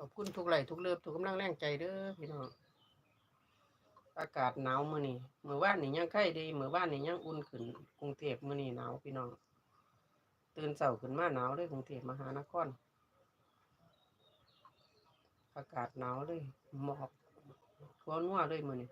ขอบคุณทุกไหลทุกเลิฟทุกกำลังแรงใจเด้อพี่น้องอากาศหนาวมื้อนี้มื้อวานนี่ยังไข้ดีมื้อวานนี่ยังอุ่นขึ้นกรุงเทพมื้อนี้หนาวพี่น้องตื่นเช้าขึ้นมาหนาวเลยกรุงเทพมหานครอากาศหนาวเลยหมอกทั่วนัวเลยมื้อนี้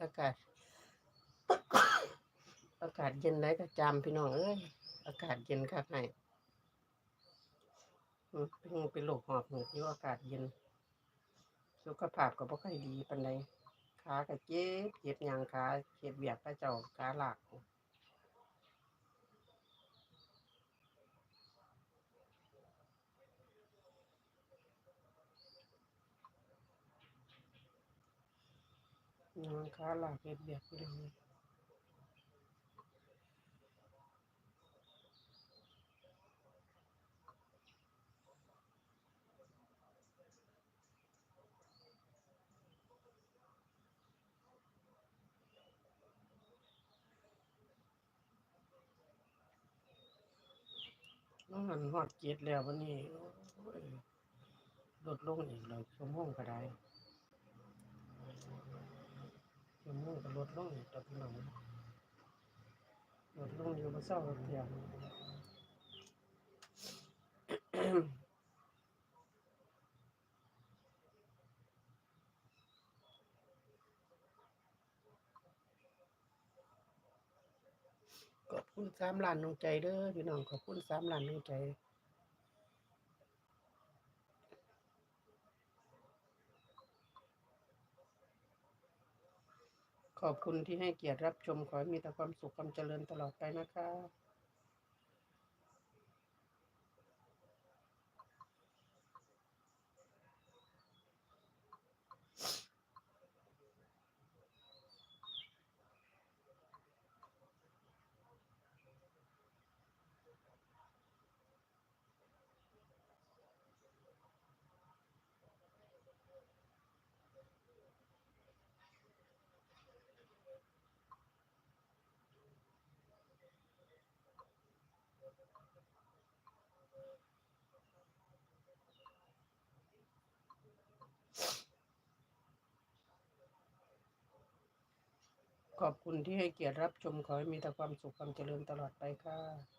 อากาศ อากาศเย็นไรก็จามพี่น้องเอ้ยอากาศเย็นคักให้อืมเป็นเป็นโรคหอบหืดอยู่อากาศเย็น สุขภาพก็บ่ค่อยดีปานใดขาก็เจ็บเจ็บยางขาเฮ็ดเบียกกระเจ้าขาหลัก เฮ็ดเวียกพี่น้องน้องหันฮอดเจ็ดแล้ววันนี้ลดลงอีกแล้วชั่วโมงก็ได้ ชั่วโมงก็ลดลงอีกแล้วพี่น้องลดลงอยู่บ่เศร้าเทียมขอบคุณสามล้านดวงใจเด้อพี่น้องขอบคุณสามล้านดวงใจ ขอบคุณที่ให้เกียรติรับชม ขอให้มีแต่ความสุขความเจริญตลอดไปนะคะ ขอบคุณที่ให้เกียรติรับชมขอให้มีแต่ความสุขความเจริญตลอดไปค่ะ